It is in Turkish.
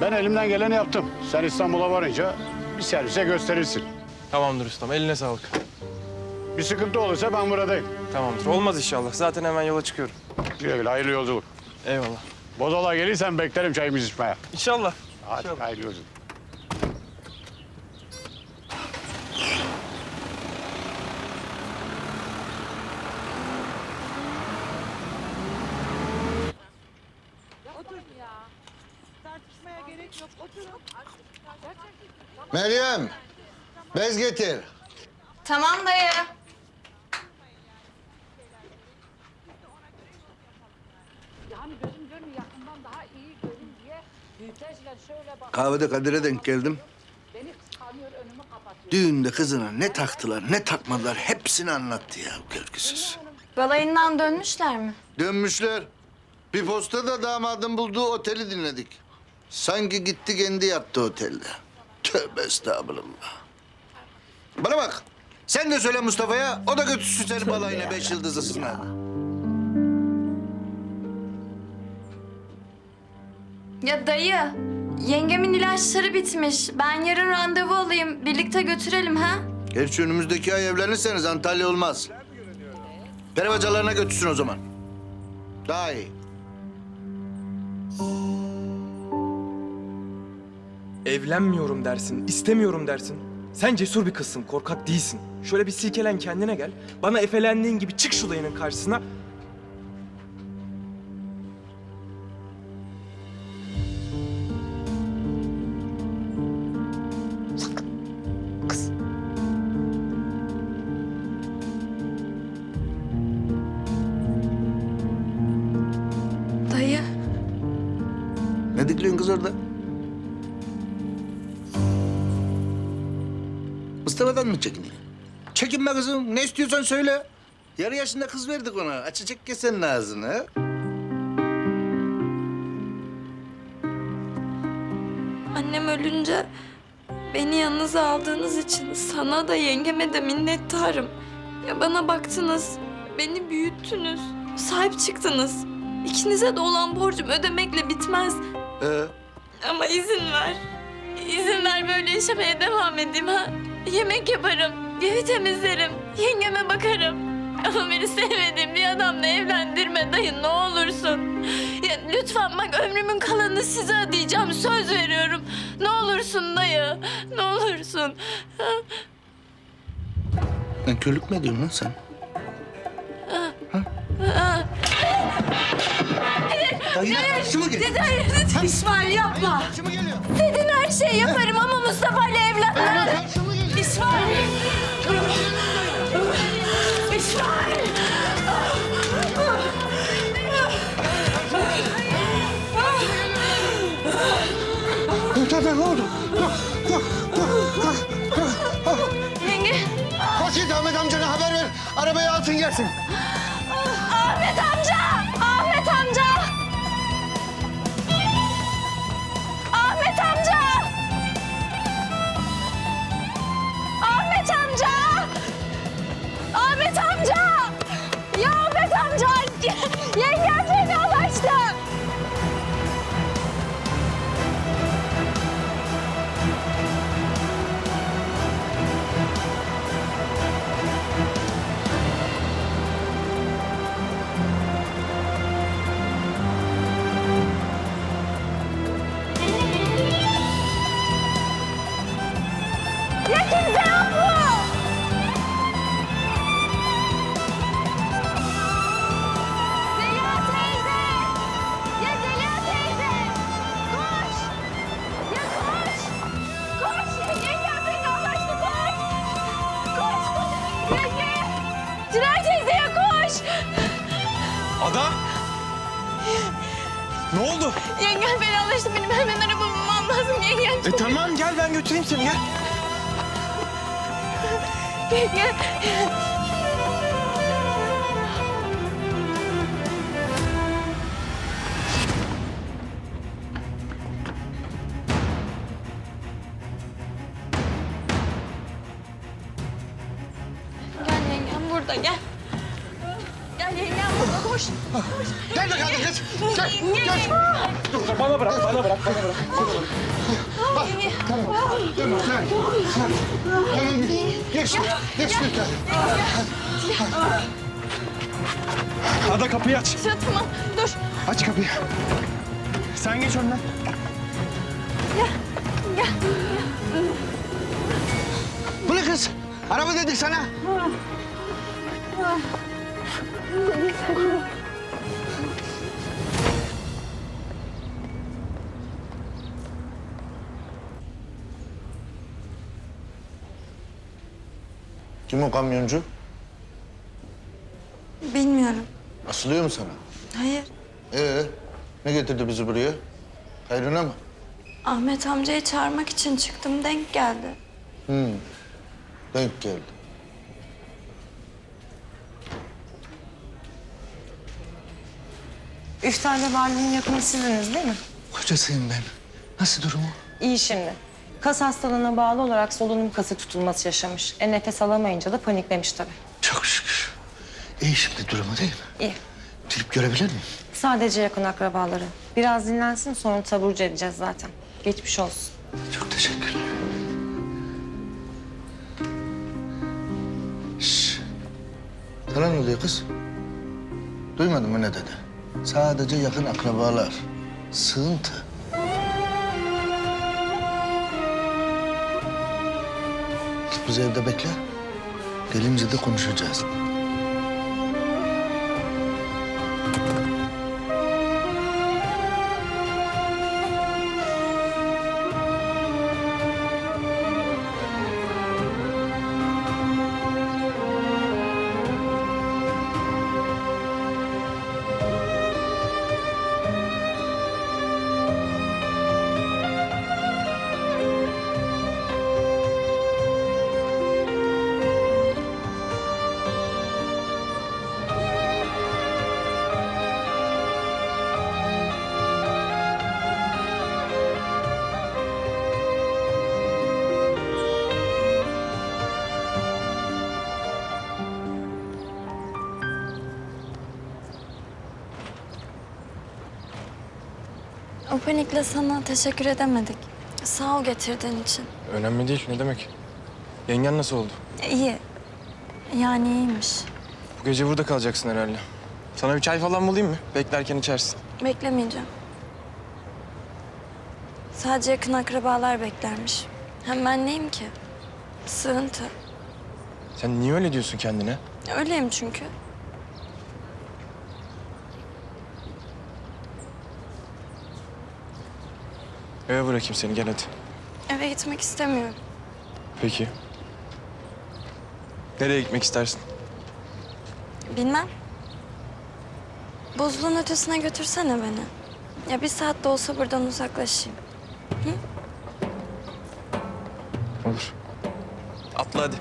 Ben elimden geleni yaptım. Sen İstanbul'a varınca bir servise gösterirsin. Tamamdır ustam. Eline sağlık. Bir sıkıntı olursa ben buradayım. Tamamdır. Olmaz inşallah. Zaten hemen yola çıkıyorum. Güle güle hayırlı yolculuk. Eyvallah. Bozola gelirsen beklerim çayımızı içmeye. İnşallah. Hadi İnşallah. hayırlı yolculuk. Meryem, bez getir. Tamam dayı. Kahvede Kadir'e denk geldim. Düğünde kızına ne taktılar, ne takmadılar hepsini anlattı ya görgüsüz. Balayından dönmüşler mi? Dönmüşler. Bir posta da damadın bulduğu oteli dinledik. Sanki gitti kendi yattı otelde. Tövbe estağfurullah. Bana bak. Sen de söyle Mustafa'ya, o da götürsün seni balayına beş yıldızlısına. Ya dayı, yengemin ilaçları bitmiş. Ben yarın randevu alayım. Birlikte götürelim ha? Gerçi önümüzdeki ay evlenirseniz Antalya olmaz. Peribacalarına götürsün o zaman. Daha iyi. Evlenmiyorum dersin, istemiyorum dersin. Sen cesur bir kızsın, korkak değilsin. Şöyle bir silkelen kendine gel. Bana efelendiğin gibi çık şu dayının karşısına. Dayı, Ne dikliyorsun kız orada? Mustafa'dan mı çekiniyorsun? Çekinme kızım. Ne istiyorsan söyle. Yarı yaşında kız verdik ona. Açacak ya senin ağzını. annem ölünce beni yanınıza aldığınız için sana da yengeme de minnettarım. Ya bana baktınız, beni büyüttünüz, sahip çıktınız. İkinize de olan borcum ödemekle bitmez. Ee, Ama izin ver. İzin ver böyle yaşamaya devam edeyim ha. Yemek yaparım, evi temizlerim, yengeme bakarım. Ama beni sevmediğim bir adamla evlendirme dayı ne olursun. Ya lütfen bak ömrümün kalanını size ödeyeceğim söz veriyorum. Ne olursun dayı, ne olursun. Lan körlük mü ediyorsun lan sen? Hayır, karşı mı geliyor? İsmail yapma. Karşı mı geliyor? Dedin her şeyi yaparım ama Mustafa ile evlenmem. İsmail. İsmail. Dede ne oldu? Yenge. Koş git Ahmet amcana haber ver. Arabayı alsın gelsin. Ahmet amca. Ahmet amca. Ada! Ne oldu? Yengem fenalaştı benim hemen arabamı bulmam lazım yengem. E tamam gel ben götüreyim seni gel. Yenge! Gel yengem burada gel. Gel yengem koş. Gel bakalım kız. Gel. Gel. Bana bırak, bana bırak, bana bırak. Tamam sen. Sen. Tamam geç. Geç lütfen. Ada kapıyı aç. Ya tamam dur. Aç kapıyı. Sen geç önden. Bu ne kız? Araba dedik sana. Kim o kamyoncu? Bilmiyorum. Asılıyor mu sana? Hayır. Ee, ne getirdi bizi buraya? Hayrına mı? Ahmet amcayı çağırmak için çıktım. Denk geldi. Denk geldi. Üftel ve varlığın yakını sizsiniz değil mi? Kocasıyım ben. Nasıl durumu? İyi şimdi. Kas hastalığına bağlı olarak solunum kası tutulması yaşamış. E nefes alamayınca da paniklemiş tabii. Çok şükür. İyi şimdi durumu değil mi? İyi. Girip görebilir miyim? Sadece yakın akrabaları. Biraz dinlensin sonra taburcu edeceğiz zaten. Geçmiş olsun. Çok teşekkürler. Şş. Sana ne oluyor kız? Duymadın mı ne dedi? Sadece yakın akrabalar. Sığıntı. Git bizi evde bekle. Gelince de konuşacağız. O panikle sana teşekkür edemedik. Sağ ol getirdiğin için. Önemli değil, ne demek? Yengen nasıl oldu? İyi. Yani iyiymiş. Bu gece burada kalacaksın herhalde. Sana bir çay falan bulayım mı? Beklerken içersin. Beklemeyeceğim. Sadece yakın akrabalar beklermiş. Hem ben neyim ki? Sığıntı. Sen niye öyle diyorsun kendine? Öyleyim çünkü. Eve bırakayım seni, gel hadi. Eve gitmek istemiyorum. Peki. Nereye gitmek istersin? Bilmem. Buzluğun ötesine götürsene beni. Ya bir saat de olsa buradan uzaklaşayım. Olur. Atla hadi.